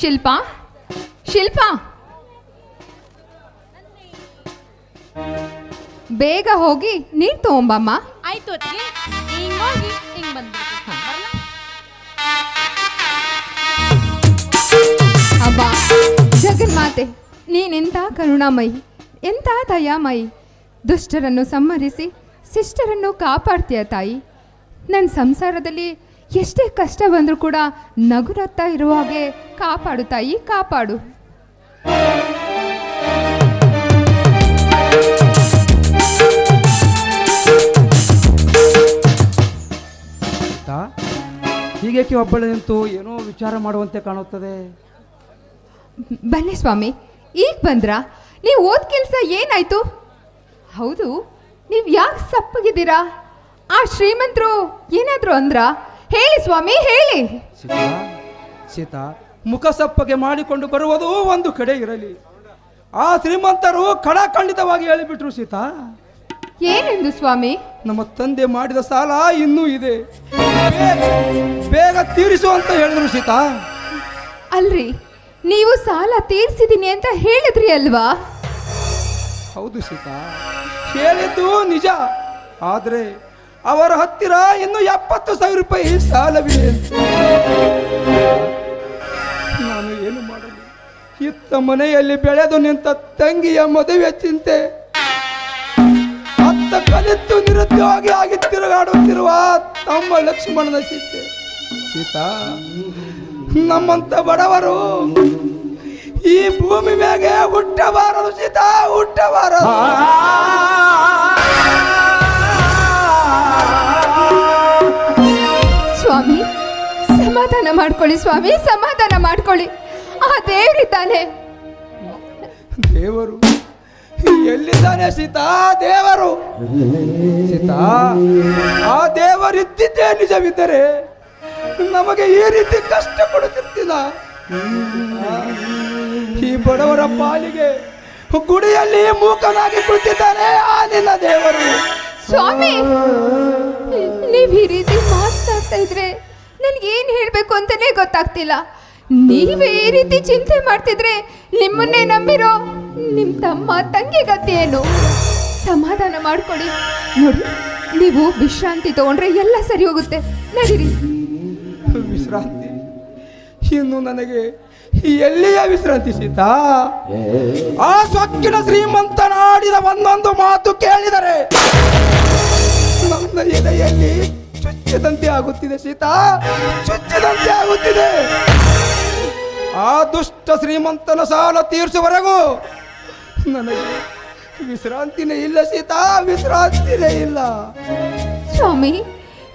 ಶಿಲ್ಪ? ಶಿಲ್ಪ? ಬೇಗ ಹೋಗಿ ನೀರು ತಗೊಂಬಮ್ಮ. ಆಯ್ತು ಹಿಂಗ್ ಬಂದ್ಬಿಡ್ತೀನಿ? ಅಬ್ಬ ಜಗನ್ಮಾತೆ ನೀನೆಂಥ ಕರುಣಾಮಯಿ ಎಂಥ ದಯಾಮಯಿ. ದುಷ್ಟರನ್ನು ಸಂಹರಿಸಿ ಶಿಷ್ಟರನ್ನು ಕಾಪಾಡ್ತೀಯ ತಾಯಿ. ನನ್ನ ಸಂಸಾರದಲ್ಲಿ ಎಷ್ಟೇ ಕಷ್ಟ ಬಂದರೂ ಕೂಡ ನಗುರತ್ತ ಇರುವ ಹಾಗೆ ಕಾಪಾಡು. ತಾಯಿ ಕಾಪಾಡು ಹೀಗೇಕೆ ಒಬ್ಬಳೆ ನಿಂತು ಏನೋ ವಿಚಾರ ಮಾಡುವಂತೆ ಕಾಣುತ್ತದೆ. ಬನ್ನಿ ಸ್ವಾಮಿ ಈಗ ಬಂದ್ರಾ? ನೀವು ಓದ್ ಕೆಲಸ ಏನಾಯ್ತು? ಹೌದು ನೀವು ಯಾಕೆ ಸಪ್ಪಗಿದ್ದೀರಾ? ಆ ಶ್ರೀಮಂತರು ಏನಾದರೂ ಅಂದ್ರ? ಹೇಳಿ ಸ್ವಾಮಿ ಹೇಳಿ. ಸೀತಾ ಸೀತಾ ಮುಖಸಪ್ಪಗೆ ಮಾಡಿಕೊಂಡು ಬರುವುದು ಒಂದು ಕಡೆ ಇರಲಿ. ಆ ಶ್ರೀಮಂತರು ಖಡಾಖಂಡಿತವಾಗಿ ಹೇಳಿಬಿಟ್ರು ಸೀತಾ. ಏನೆಂದು ಸ್ವಾಮಿ? ನಮ್ಮ ತಂದೆ ಮಾಡಿದ ಸಾಲ ಇನ್ನೂ ಇದೆ. ಬೇಗ- ಬೇಗ ತೀರಿಸು ಅಂತ ಹೇಳಿದ್ರು ಸೀತಾ. ಅಲ್ರಿ ನೀವು ಸಾಲ ತೀರಿಸಿದೀನಿ ಅಂತ ಹೇಳಿದ್ರಿ ಅಲ್ವಾ? ಹೌದು ಸೀತಾ ಹೇಳಿದ್ದು ನಿಜ. ಆದರೆ ಅವರ ಹತ್ತಿರ ಇನ್ನು ಎಪ್ಪತ್ತು ಸಾವಿರ ರೂಪಾಯಿ ಸಾಲವಿದೆ ನಾನು ಏನು ಮಾಡಲಿ? ಇತ್ತ ಮನೆಯಲ್ಲಿ ಬೆಳೆದು ನಿಂತ ತಂಗಿಯ ಮದುವೆ ಚಿಂತೆ. ಅತ್ತ ಕಲಿತು ನಿರುದ್ಯೋಗಿ ಆಗಿ ತಿರುಗಾಡುತ್ತಿರುವ ತಮ್ಮ ಲಕ್ಷ್ಮಣನ ಚಿಂತೆ. ಸೀತಾ, ನಮ್ಮಂತ ಬಡವರು ಈ ಭೂಮಿ ಮ್ಯಾಗೆ ಹುಟ್ಟಬಾರದು ಸೀತಾ, ಹುಟ್ಟಬಾರದು. ಸಮಾಧಾನ ಮಾಡ್ಕೊಳ್ಳಿ ಸ್ವಾಮಿ ಸಮಾಧಾನ ಮಾಡ್ಕೊಳ್ಳಿ. ಆ ದೇವರಿದ್ದಾನೆ ದೇವರು ಎಲ್ಲಿದ್ದಾನೆ ಸೀತಾ? ದೇವರು. ಸೀತಾ ಆ ದೇವರಿದ್ದಿದ್ದೇ ನಿಜವಿದ್ದರೆ ನಮಗೆ ಈ ರೀತಿ ಕಷ್ಟ ಕೊಡುತ್ತಿರ್ತಿಲ್ಲ. ಈ ಬಡವರ ಪಾಲಿಗೆ ಗುಡಿಯಲ್ಲಿ ಮೂಕನಾಗಿ ಕುಳಿತಿದ್ದಾನೆ ಆ ನಿನ್ನ ದೇವರು. ಸ್ವಾಮಿ ನೀವು ಈ ರೀತಿ ಮಾತಾಡ್ತಾ ಇದ್ರೆ ನನ್ಗೆ ಏನ್ ಹೇಳಬೇಕು ಅಂತಲೇ ಗೊತ್ತಾಗ್ತಿಲ್ಲ. ನೀವೇ ಈ ರೀತಿ ಚಿಂತೆ ಮಾಡ್ತಿದ್ರೆ ನಿಮ್ಮನ್ನೇ ನಂಬಿರೋ ನಿಮ್ಮ ತಮ್ಮ ತಂಗಿ ಗತಿ ಸಮಾಧಾನ ಮಾಡ್ಕೊಳ್ಳಿ ನೋಡಿ, ನೀವು ವಿಶ್ರಾಂತಿ ತಗೊಂಡ್ರೆ ಎಲ್ಲ ಸರಿ ಹೋಗುತ್ತೆ. ನಡೀರಿ. ವಿಶ್ರಾಂತಿ? ಇನ್ನು ನನಗೆ ಎಲ್ಲಿಯ ವಿಶ್ರಾಂತಿ ಸೀತಾ? ಆ ಸೊಕ್ಕಿನ ಶ್ರೀಮಂತನಾಡಿದ ಒಂದೊಂದು ಮಾತು ಕೇಳಿದರೆ ನನ್ನ ಎದೆಯಲ್ಲಿ ಚುಚ್ಚಿದಂತೆ ಆಗುತ್ತಿದೆ ಸೀತಾ. ಚುಚ್ಚದಂತೆ ಆಗುತ್ತಿದೆ. ಆ ದುಷ್ಟ ಶ್ರೀಮಂತನ ಸಾಲ ತೀರಿಸುವವರೆಗೂ ನನಗೆ ವಿಶ್ರಾಂತಿನೇ ಇಲ್ಲ ಸೀತಾ ವಿಶ್ರಾಂತಿನೇ ಇಲ್ಲ. ಸ್ವಾಮಿ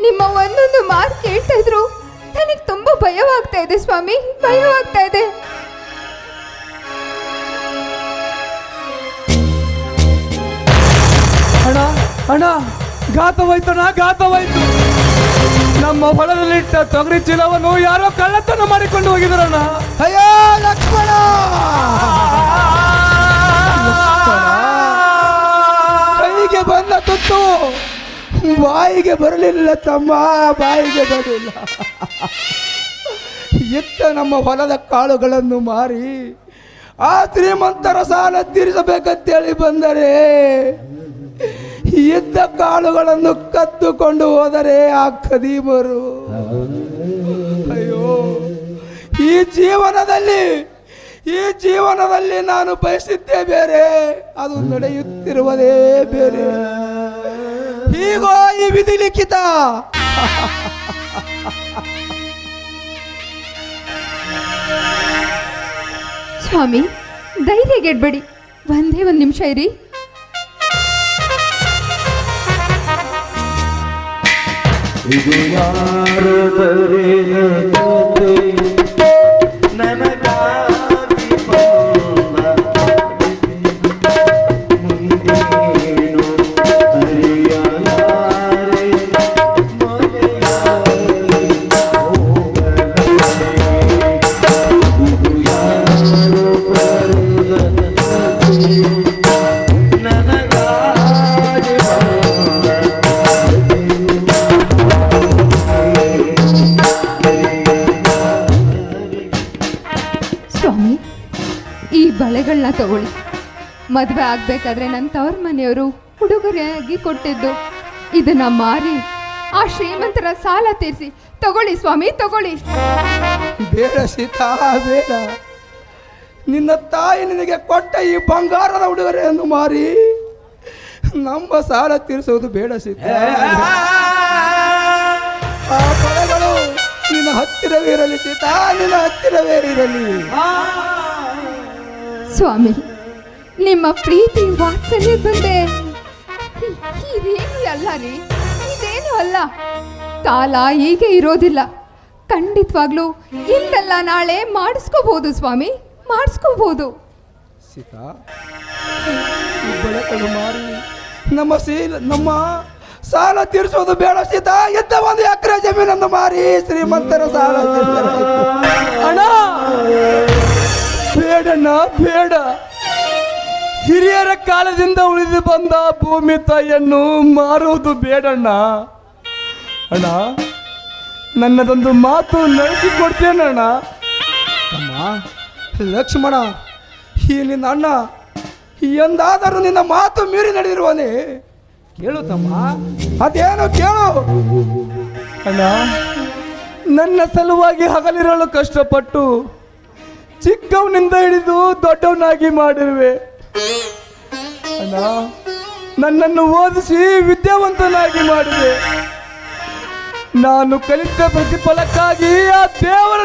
ನಿಮ್ಮ ಒಂದೊಂದು ಮಾತು ಕೇಳ್ತಾ ಇದ್ರು ನನಗೆ ತುಂಬಾ ಭಯವಾಗ್ತಾ ಇದೆ ಸ್ವಾಮಿ ಭಯವಾಗ್ತಾ ಇದೆ. ಅಣ್ಣ ಅಣ್ಣ ಘಾತವಾಯ್ತಣ್ಣ ಘಾತವಾಯ್ತು. ನಮ್ಮ ಹೊಲದಲ್ಲಿಟ್ಟ ತೊಗರಿ ಚೀಲವನ್ನು ಯಾರೋ ಕಳ್ಳತನ ಮಾಡಿಕೊಂಡು ಹೋಗಿದ್ರಣ್ಣ. ಅಯ್ಯೋ, ಲಕ್ಷ್ಮಣ! ಕೈಗೆ ಬಂದ ತುತ್ತು, ಬಾಯಿಗೆ ಬರಲಿಲ್ಲ ತಮ್ಮ, ಬಾಯಿಗೆ ಬರಲಿಲ್ಲ. ಇತ್ತ ನಮ್ಮ ಹೊಲದ ಕಾಳುಗಳನ್ನು ಮಾರಿ, ಆ ಶ್ರೀಮಂತರ ಸಾಲ ತೀರಿಸಬೇಕಂತೇಳಿ ಬಂದರೆ ಇದ್ದ ಕಾಳುಗಳನ್ನು ಕತ್ತುಕೊಂಡು ಹೋದರೆ ಆ ಖದೀಮರು. ಅಯ್ಯೋ, ಈ ಜೀವನದಲ್ಲಿ ಈ ಜೀವನದಲ್ಲಿ ನಾನು ಬಯಸಿದ್ದೇ ಬೇರೆ, ಅದು ನಡೆಯುತ್ತಿರುವುದೇ ಬೇರೆ. ಹೀಗೋ ಈ ವಿಧಿ ಲಿಖಿತ. ಸ್ವಾಮಿ ಧೈರ್ಯಗೆಡ್ಬೇಡಿ ಒಂದೇ ಒಂದು ನಿಮಿಷ ಇರಿ. ಇದು ಯಾರದರಿನ ಕಥೆ ನನಗಾಗಿ ಮದುವೆ ಆಗ್ಬೇಕಾದ್ರೆ ನನ್ನ ತವ್ರ ಮನೆಯವರು ಉಡುಗೊರೆಯಾಗಿ ಕೊಟ್ಟಿದ್ದು. ಇದನ್ನ ಮಾರಿ ಆ ಶ್ರೀಮಂತರ ಸಾಲ ತೀರಿಸಿ ತಗೊಳ್ಳಿ ಸ್ವಾಮಿ ತಗೊಳ್ಳಿ. ಬೇಡ ಸೀತಾ ಬೇಡ. ನಿನ್ನ ತಾಯಿ ನಿನಗೆ ಕೊಟ್ಟ ಈ ಬಂಗಾರದ ಉಡುಗೊರೆಯನ್ನು ಮಾರಿ. ನಮ್ಮ ಸಾಲ ತೀರಿಸೋದು ಬೇಡ ಸೀತಾ. ಆ ನಿನ್ನ ಹತ್ತಿರವೇ ಇರಲಿ ಸೀತಾ ನಿನ್ನ ಹತ್ತಿರವೇ ಇರಲಿ. ಸ್ವಾಮಿ ನಿಮ್ಮ ಪ್ರೀತಿ ವಾತ್ಸಲ್ಯ ಬಂದೆ ಇದೇನು ಅಲ್ಲ ರೀ. ಇದೇನು ಅಲ್ಲ. ಕಾಲ ಹೀಗೆ ಇರೋದಿಲ್ಲ. ಖಂಡಿತವಾಗ್ಲೂ ಇಲ್ಲೆಲ್ಲ ನಾಳೆ ಮಾಡಿಸ್ಕೋಬಹುದು ಸ್ವಾಮಿ, ಮಾಡಿಸ್ಕೋಬಹುದು. ಸೀತಾ ಮಾರಿ, ನಮ್ಮ ಸೀಲ, ನಮ್ಮ ಸಾಲ ತೀರಿಸೋದು ಬೇಡ ಸೀತಾ. ಎದ್ದ ಒಂದು ಎಕರೆ ಜಮೀನನ್ನು ಮಾರಿ, ಶ್ರೀಮಂತರ ಸಾಲ. ಅಣ್ಣ, ಬೇಡಣ್ಣ, ಬೇಡ. ಹಿರಿಯರ ಕಾಲದಿಂದ ಉಳಿದು ಬಂದ ಭೂಮಿ ತಾಯಿಯನ್ನು ಮಾರುವುದು ಬೇಡಣ್ಣ. ಅಣ್ಣ, ನನ್ನದೊಂದು ಮಾತು ನಡೆಸಿಕೊಡ್ತೇನಣ್ಣ ಅಮ್ಮ, ಲಕ್ಷ್ಮಣ, ಈ ನಿನ್ನ ಅಣ್ಣ, ಎಂದಾದರೂ ನಿನ್ನ ಮಾತು ಮೀರಿ ನಡೆದಿರುವನೇ. ಕೇಳು ತಮ್ಮ, ಅದೇನು ಕೇಳು. ಅಣ್ಣ, ನನ್ನ ಸಲುವಾಗಿ ಹಗಲಿರಲು ಕಷ್ಟಪಟ್ಟು ಚಿಕ್ಕವನಿಂದ ಹಿಡಿದು ದೊಡ್ಡವನಾಗಿ ಮಾಡಿರುವೆ. ಅಣ್ಣ, ನನ್ನನ್ನು ಓದಿಸಿ ವಿದ್ಯಾವಂತನಾಗಿ ಮಾಡಿದೆ. ನಾನು ಕಲಿತ ಪ್ರತಿಫಲಕ್ಕಾಗಿ ಆ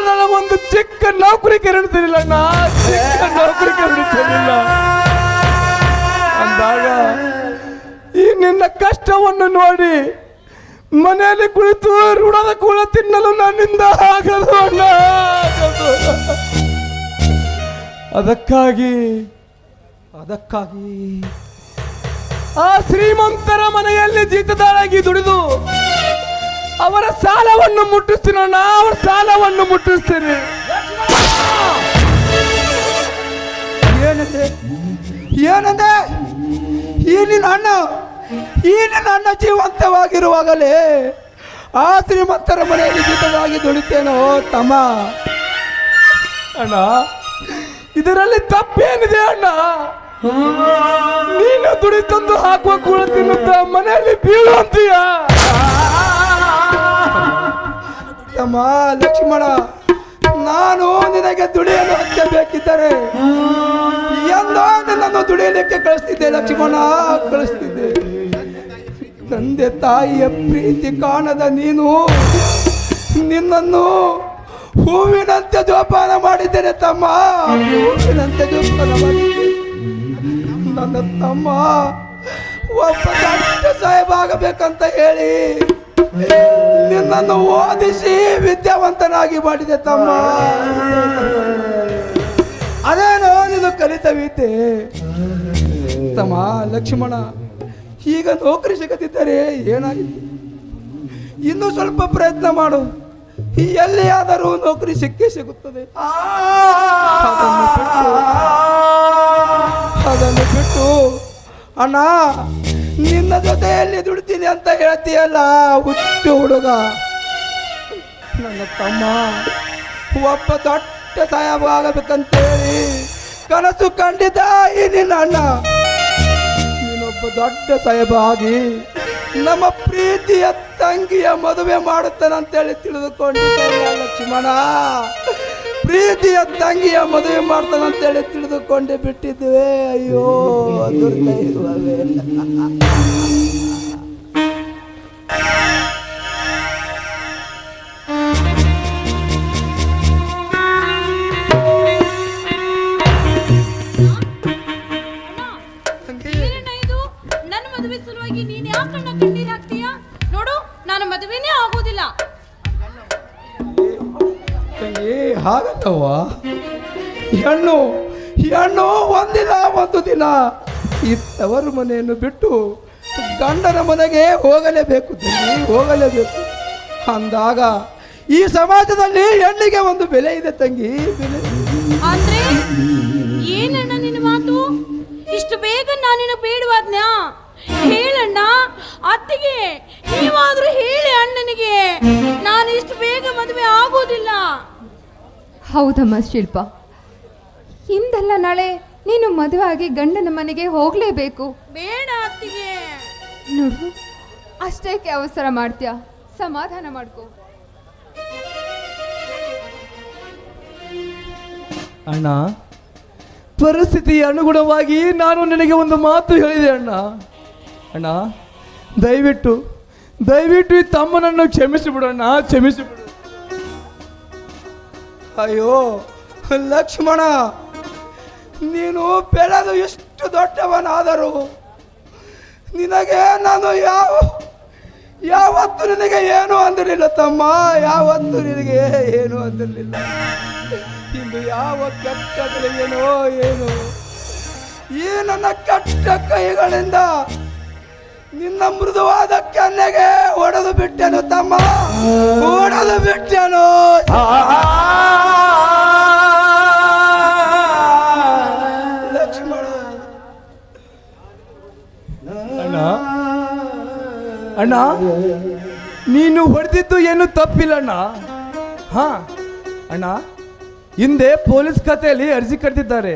ನನ್ನ ಒಂದು ಚಿಕ್ಕ ನೌಕರಿ ಕೆರಳಿಸಲಿಲ್ಲ ಅಣ್ಣ. ಚಿಕ್ಕ ನೌಕರಿ ಕೆರಳಿಸಲಿಲ್ಲ ಅಂದಾಗ ಈ ನಿನ್ನ ಕಷ್ಟವನ್ನು ನೋಡಿ ಮನೆಯಲ್ಲಿ ಕುಳಿತು ಋಣದ ಕೂಡ ತಿನ್ನಲು ನನ್ನಿಂದ ಆಗದು. ಅದಕ್ಕಾಗಿ ಅದಕ್ಕಾಗಿ ಆ ಶ್ರೀಮಂತರ ಮನೆಯಲ್ಲಿ ಜೀತದಾಳಾಗಿ ದುಡಿದು ಅವರ ಸಾಲವನ್ನು ಮುಟ್ಟಿಸ್ತೀನ ಅವರ ಸಾಲವನ್ನು ಮುಟ್ಟಿಸ್ತೀನಿ. ಏನಂದೆ ಏನಂದೆ ಈ ನಿನ್ನ ಅಣ್ಣ, ಈ ನಿನ್ನ ಅಣ್ಣ ಜೀವಂತವಾಗಿರುವಾಗಲೇ ಆ ಶ್ರೀಮಂತರ ಮನೆಯಲ್ಲಿ ಜೀತವಾಗಿ ದುಡಿತೇನೋ ತಮ್ಮ. ಅಣ್ಣ, ಇದರಲ್ಲಿ ತಪ್ಪೇನಿದೆ ಅಣ್ಣ. ನೀನು ದುಡಿ ತಂದು ಹಾಕುವ ಕೂಡ ತಿನ್ನುತ್ತ ಮನೆಯಲ್ಲಿ ಬೀಳುವಂತೀಯ ತಮ್ಮ ಲಕ್ಷ್ಮಣ ನಾನು ನಿನಗೆ ದುಡಿಯಲು ಹಚ್ಚಬೇಕಿದ್ದರೆ ಎಂದೋ ನಿನ್ನನ್ನು ದುಡಿಯಲಿಕ್ಕೆ ಕಳಿಸ್ತಿದ್ದೆ ಲಕ್ಷ್ಮಣ ಕಳಿಸ್ತಿದ್ದೆ. ತಂದೆ ತಾಯಿಯ ಪ್ರೀತಿ ಕಾಣದ ನೀನು ನಿನ್ನನ್ನು ಹೂವಿನಂತೆ ಜೋಪಾನ ಮಾಡಿದ್ದೇನೆ ತಮ್ಮ. ಹೂವಿನಂತೆ ಜೋಪಾನ ಮಾಡಿದ್ದೇನೆ ನನ್ನ ತಮ್ಮ ಒಬ್ಬ ದೊಡ್ಡ ಸಾಹೇಬ್ ಆಗಬೇಕಂತ ಹೇಳಿ ನಿನ್ನನ್ನು ಓದಿಸಿ ವಿದ್ಯಾವಂತನಾಗಿ ಮಾಡಿದೆ ತಮ್ಮ ಅದೇನು ನೀನು ಕಲಿತ ವಿದ್ಯೆ ತಮ್ಮ ಲಕ್ಷ್ಮಣ ಈಗ ನೌಕರಿ ಸಿಗದಿದ್ದರೆ ಏನಾಗಿತ್ತು ಇನ್ನು ಸ್ವಲ್ಪ ಪ್ರಯತ್ನ ಮಾಡು ಎಲ್ಲಿಯಾದರೂ ನೌಕರಿ ಸಿಕ್ಕೇ ಸಿಗುತ್ತದೆ ಅದನ್ನು ಬಿಟ್ಟು, ಅಣ್ಣ, ನಿನ್ನ ಜೊತೆಯಲ್ಲಿ ದುಡ್ತೀನಿ ಅಂತ ಹೇಳ್ತೀಯಲ್ಲ, ಹುಚ್ಚು ಹುಡುಗ. ನನ್ನ ತಮ್ಮ, ಒಬ್ಬ ದೊಡ್ಡ ಸಾಹೇಬ ಆಗಬೇಕಂತೇಳಿ ಕನಸು ಕಂಡಿದ್ದ ಈ ನಿನ್ನ ಅಣ್ಣ. ನೀನೊಬ್ಬ ದೊಡ್ಡ ಆಗಿ ನಮ್ಮ ಪ್ರೀತಿಯ ತಂಗಿಯ ಮದುವೆ ಮಾಡುತ್ತಾನಂತೇಳಿ ತಿಳಿದುಕೊಂಡಿದ್ದಲ್ಲ ಲಕ್ಷ್ಮಣ. ಪ್ರೀತಿಯ ತಂಗಿಯ ಮದುವೆ ಮಾಡ್ತಾನಂತೇಳಿ ತಿಳಿದುಕೊಂಡೆ ಬಿಟ್ಟಿದ್ವಿ ಅಯ್ಯೋ ದುರ್ದೈವವೇ. ತಂಗಿ ಹಾಗಲ್ಲವ್ವ. ಹೆಣ್ಣು ಹೆಣ್ಣು ಒಂದಿನ, ಒಂದು ದಿನ. ಈ ತವರು ಮನೆಯನ್ನು ಬಿಟ್ಟು ಗಂಡನ ಮನೆಗೆ ಹೋಗಲೇಬೇಕು, ತಂಗಿ, ಹೋಗಲೇಬೇಕು. ಅಂದಾಗ ಈ ಸಮಾಜದಲ್ಲಿ ಹೆಣ್ಣಿಗೆ ಒಂದು ಬೆಲೆ ಇದೆ, ತಂಗಿ. ಬೆಲೆ ಅಂದ್ರೆ ಏನಣ್ಣ ನಿನ್ನ ಮಾತು? ಇಷ್ಟು ಬೇಗ ನಾನಿನ ಬೇಡವಾದ್ನ? ಹೇಳಣ್ಣ, ಅತ್ತಿಗೆ, ನೀವಾದ್ರೂ ಹೇಳಿ ಅಣ್ಣನಿಗೆ. ನಾನು ಇಷ್ಟು ಬೇಗ ಮದುವೆ ಆಗೋದಿಲ್ಲ. ಹೌದಮ್ಮ ಶಿಲ್ಪ. ಹಿಂದೆಲ್ಲ ನಾಳೆ ನೀನು ಮದುವೆ ಆಗಿ ಗಂಡನ ಮನೆಗೆ ಹೋಗಲೇಬೇಕು. ಬೇಡ ಅತ್ತಿಗೆ. ನೋಡು ಅಷ್ಟೇಕೆ ಅವಸರ ಮಾಡ್ತೀಯ? ಸಮಾಧಾನ ಮಾಡ್ಕೊ. ಅಣ್ಣ ಪರಿಸ್ಥಿತಿ ಅನುಗುಣವಾಗಿ ನಾನು ನಿನಗೆ ಒಂದು ಮಾತು ಹೇಳಿದೆ ಅಣ್ಣ. ಅಣ್ಣ ದಯವಿಟ್ಟು ದಯವಿಟ್ಟು ಈ ತಮ್ಮನನ್ನು ಕ್ಷಮಿಸಿಬಿಡೋಣ ಕ್ಷಮಿಸಿಬಿಡು ಕ್ಷಮಿಸಿ ಬಿಡು ಅಯ್ಯೋ, ಲಕ್ಷ್ಮಣ, ನೀನು ಬೆಳೆದು ಎಷ್ಟು ದೊಡ್ಡವನಾದರೂ ನಿನಗೆ ನಾನು ಯಾವ, ಯಾವತ್ತು ನಿನಗೆ ಏನು ಅಂದಿರಲಿಲ್ಲ ತಮ್ಮ ಯಾವತ್ತು ನಿನಗೆ ಏನು ಅಂದಿರಲಿಲ್ಲ. ಇಂದು ಯಾವ ಏನೋ ಏನು. ಈ ನನ್ನ ಕೆಟ್ಟ ಕೈಗಳಿಂದ ನಿನ್ನ ಮೃದುವಾದ ಕೆನ್ನೆಗೆ ಒಡೆದು ಬಿಟ್ಟೆನು ತಮ್ಮ. ಒಡೆದು ಬಿಟ್ಟೆನು. ಲಕ್ಷ್ಮಣ. ಅಣ್ಣ. ಅಣ್ಣ ನೀನು ಹೊಡೆದಿದ್ದು ಏನು ತಪ್ಪಿಲ್ಲ ಅಣ್ಣ ಹಾ ಅಣ್ಣ ಹಿಂದೆ ಪೊಲೀಸ್ ಖಾತೆಯಲ್ಲಿ ಅರ್ಜಿ ಕರೆದಿದ್ದಾರೆ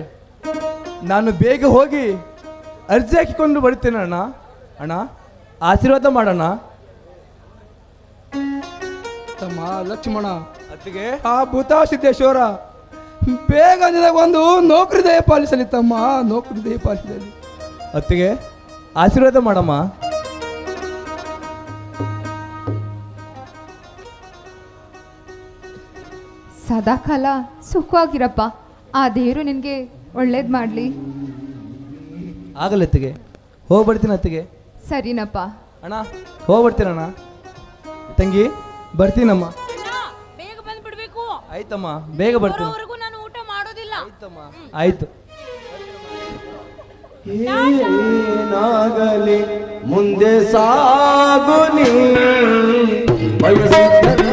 ನಾನು ಬೇಗ ಹೋಗಿ ಅರ್ಜಿ ಹಾಕಿಕೊಂಡು ಬರ್ತೇನೆ ಅಣ್ಣ. ಅಣ್ಣ ಆಶೀರ್ವಾದ ಮಾಡೋಣ ತಮ್ಮ ಲಕ್ಷ್ಮಣ ಅತ್ತಿಗೆ. ಆ ಭೂತ ಸಿದ್ದೇಶ್ವರ ಬೇಗ ಒಂದು ನೌಕರಿ ದಯ ಪಾಲಿಸಲಿ ತಮ್ಮ ನೌಕರಿ ದಯ ಪಾಲಿಸಲಿ. ಅತ್ತಿಗೆ ಆಶೀರ್ವಾದ ಮಾಡಮ್ಮ. ಸದಾಕಾಲ ಸುಖವಾಗಿರಪ್ಪ. ಆ ದೇವರು ನಿನಗೆ ಒಳ್ಳೇದು ಮಾಡಲಿ. ಆಗಲತ್ತಿಗೆ ಹೋಗ್ಬಿಡ್ತೀನಿ ಅತ್ತಿಗೆ. ಸರಿನಪ್ಪ. ಅಣ್ಣ ಹೋಗ್ಬಿಡ್ತೀನಣ್ಣ ತಂಗಿ ಬರ್ತೀನಮ್ಮ. ಬೇಗ ಬಂದ್ಬಿಡ್ಬೇಕು. ಆಯ್ತಮ್ಮ ಬೇಗ ಬರ್ತೀನಿ. ಬರೋವರೆಗೂ ನಾನು ಊಟ ಮಾಡೋದಿಲ್ಲ. ಆಯ್ತಮ್ಮ. ಆಯ್ತು. ಏನಾಗಲಿ ಮುಂದೆ ಸಾಗು ನೀ. ಬಯಸಿದ್ದರೆ